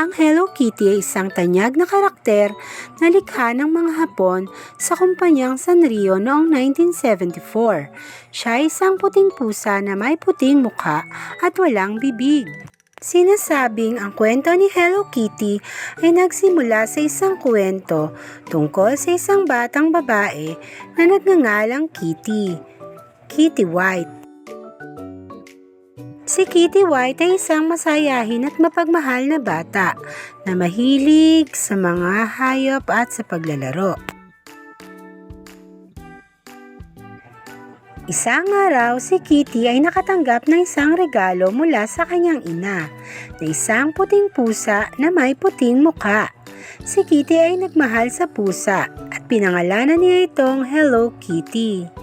Ang Hello Kitty ay isang tanyag na karakter na likha ng mga Hapon sa kumpanyang Sanrio noong 1974. Siya ay isang puting pusa na may puting mukha at walang bibig. Sinasabing ang kwento ni Hello Kitty ay nagsimula sa isang kwento tungkol sa isang batang babae na nagngangalang Kitty. Kitty White. Si Kitty White ay isang masayahin at mapagmahal na bata na mahilig sa mga hayop at sa paglalaro. Isang araw, si Kitty ay nakatanggap ng isang regalo mula sa kanyang ina, na isang puting pusa na may puting muka. Si Kitty ay nagmahal sa pusa at pinangalanan niya itong Hello Kitty.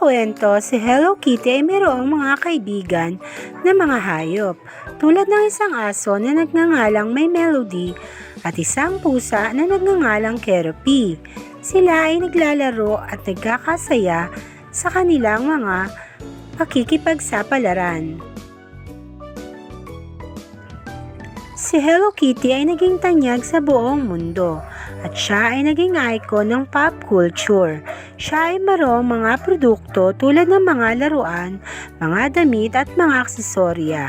Kwento, si Hello Kitty ay mayroong mga kaibigan na mga hayop, tulad ng isang aso na nagngangalang may melody at isang pusa na nagngangalang Keropie. Sila ay naglalaro at nagkakasaya sa kanilang mga pakikipagsapalaran. Si Hello Kitty ay naging tanyag sa buong mundo at siya ay naging icon ng pop culture. Siya ay marong mga produkto tulad ng mga laruan, mga damit at mga aksesorya.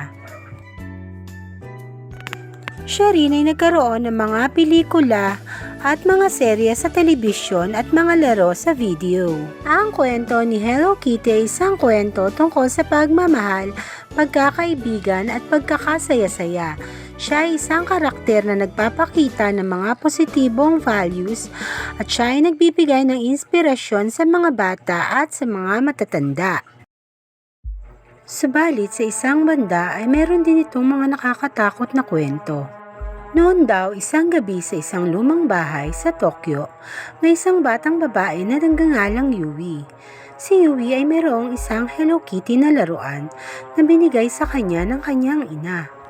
Siya rin ay nagkaroon ng mga pelikula at mga serye sa telebisyon at mga laro sa video. Ang kwento ni Hello Kitty ay isang kwento tungkol sa pagmamahal, pagkakaibigan at pagkakasaya-saya. Siya ay isang karakter na nagpapakita ng mga positibong values at siya ay nagbibigay ng inspirasyon sa mga bata at sa mga matatanda. Subalit sa isang banda ay meron din itong mga nakakatakot na kwento. Noon daw isang gabi sa isang lumang bahay sa Tokyo, may isang batang babae na nanggangalang Yui. Si Yui ay mayroong isang Hello Kitty na laruan na binigay sa kanya ng kanyang ina.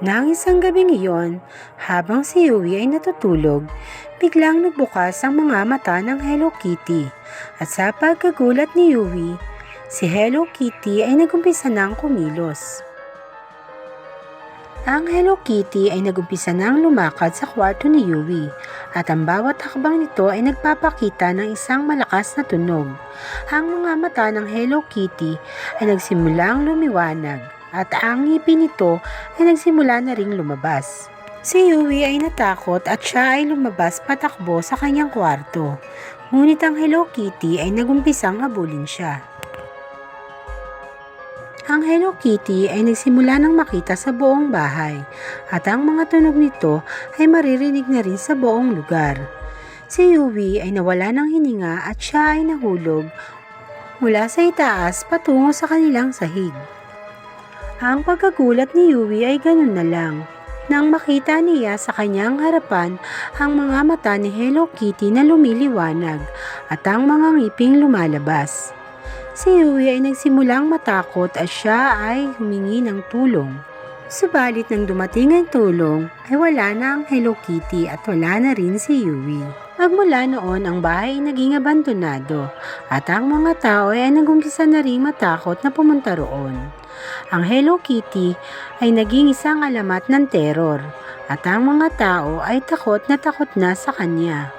Nang isang gabing iyon, habang si Yui ay natutulog, biglang nagbukas ang mga mata ng Hello Kitty. At sa pagkagulat ni Yui, si Hello Kitty ay nagumpisa ng kumilos. Ang Hello Kitty ay nagumpisa ng lumakad sa kwarto ni Yui at ang bawat hakbang nito ay nagpapakita ng isang malakas na tunog. Ang mga mata ng Hello Kitty ay nagsimulang lumiwanag at ang ngipin nito ay nagsimula na ring lumabas. Si Yui ay natakot at siya ay lumabas patakbo sa kanyang kwarto. Ngunit ang Hello Kitty ay nagumpisang habulin siya. Ang Hello Kitty ay nagsimula ng makita sa buong bahay at ang mga tunog nito ay maririnig na rin sa buong lugar. Si Yui ay nawala ng hininga at siya ay nahulog mula sa itaas patungo sa kanilang sahig. Ang pagkagulat ni Yui ay ganun na lang. Nang makita niya sa kanyang harapan ang mga mata ni Hello Kitty na lumiliwanag at ang mga ngiping lumalabas. Si Yui ay nagsimulang matakot at siya ay humingi ng tulong. Subalit nang dumating ang tulong, ay wala na ang Hello Kitty at wala na rin si Yui. Magmula noon, ang bahay ay naging abandonado at ang mga tao ay nagumpisa na rin matakot na pumunta roon. Ang Hello Kitty ay naging isang alamat ng terror at ang mga tao ay takot na takot na sa kanya.